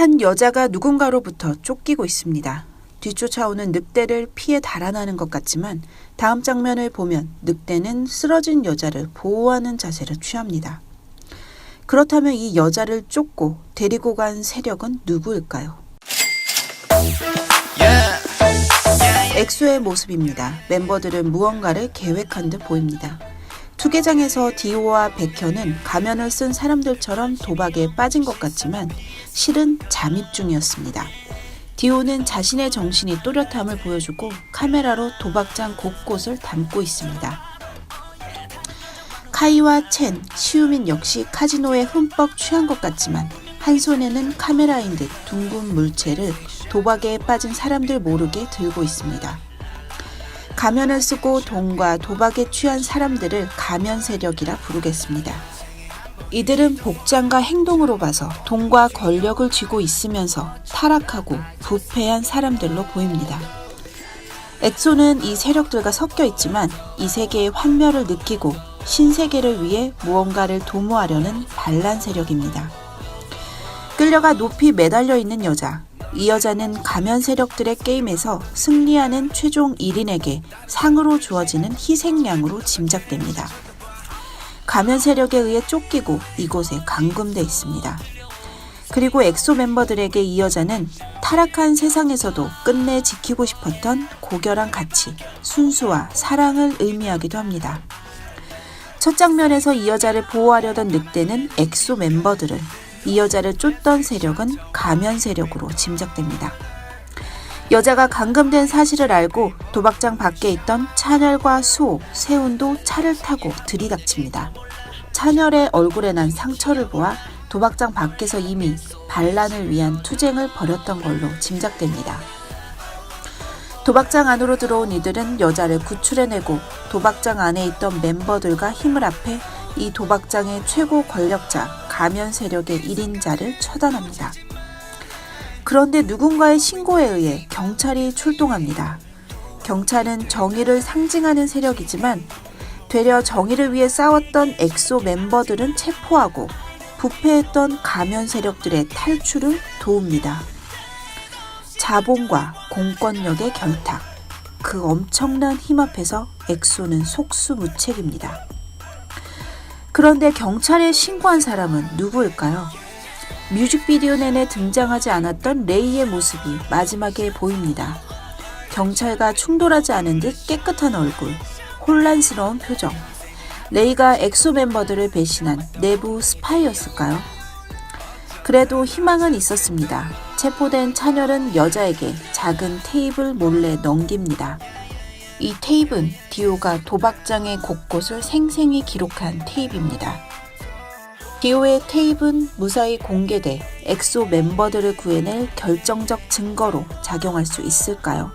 한 여자가 누군가로부터 쫓기고 있습니다. 뒤쫓아오는 늑대를 피해 달아나는 것 같지만 다음 장면을 보면 늑대는 쓰러진 여자를 보호하는 자세를 취합니다. 그렇다면 이 여자를 쫓고 데리고 간 세력은 누구일까요? 엑소의 모습입니다. 멤버들은 무언가를 계획한 듯 보입니다. 투개장에서 디오와 백현은 가면을 쓴 사람들처럼 도박에 빠진 것 같지만 실은 잠입 중이었습니다. 디오는 자신의 정신이 또렷함을 보여주고 카메라로 도박장 곳곳을 담고 있습니다. 카이와 첸, 시우민 역시 카지노에 흠뻑 취한 것 같지만 한 손에는 카메라인 듯 둥근 물체를 도박에 빠진 사람들 모르게 들고 있습니다. 가면을 쓰고 돈과 도박에 취한 사람들을 가면 세력이라 부르겠습니다. 이들은 복장과 행동으로 봐서 돈과 권력을 쥐고 있으면서 타락하고 부패한 사람들로 보입니다. 엑소는 이 세력들과 섞여 있지만 이 세계의 환멸을 느끼고 신세계를 위해 무언가를 도모하려는 반란 세력입니다. 끌려가 높이 매달려 있는 여자. 이 여자는 가면 세력들의 게임에서 승리하는 최종 1인에게 상으로 주어지는 희생양으로 짐작됩니다. 가면 세력에 의해 쫓기고 이곳에 감금돼 있습니다. 그리고 엑소 멤버들에게 이 여자는 타락한 세상에서도 끝내 지키고 싶었던 고결한 가치, 순수와 사랑을 의미하기도 합니다. 첫 장면에서 이 여자를 보호하려던 늑대는 엑소 멤버들을, 이 여자를 쫓던 세력은 가면 세력으로 짐작됩니다. 여자가 감금된 사실을 알고 도박장 밖에 있던 찬열과 수호, 세운도 차를 타고 들이닥칩니다. 찬열의 얼굴에 난 상처를 보아 도박장 밖에서 이미 반란을 위한 투쟁을 벌였던 걸로 짐작됩니다. 도박장 안으로 들어온 이들은 여자를 구출해내고 도박장 안에 있던 멤버들과 힘을 합해 이 도박장의 최고 권력자 가면 세력의 1인자를 처단합니다. 그런데 누군가의 신고에 의해 경찰이 출동합니다. 경찰은 정의를 상징하는 세력이지만 되려 정의를 위해 싸웠던 엑소 멤버들은 체포하고 부패했던 가면 세력들의 탈출을 도웁니다. 자본과 공권력의 결탁. 그 엄청난 힘 앞에서 엑소는 속수무책입니다. 그런데 경찰에 신고한 사람은 누구일까요? 뮤직비디오 내내 등장하지 않았던 레이의 모습이 마지막에 보입니다. 경찰과 충돌하지 않은 듯 깨끗한 얼굴, 혼란스러운 표정. 레이가 엑소 멤버들을 배신한 내부 스파이였을까요? 그래도 희망은 있었습니다. 체포된 찬열은 여자에게 작은 테이블 몰래 넘깁니다. 이 테이프는 디오가 도박장의 곳곳을 생생히 기록한 테이프입니다. 디오의 테이프는 무사히 공개돼 엑소 멤버들을 구해낼 결정적 증거로 작용할 수 있을까요?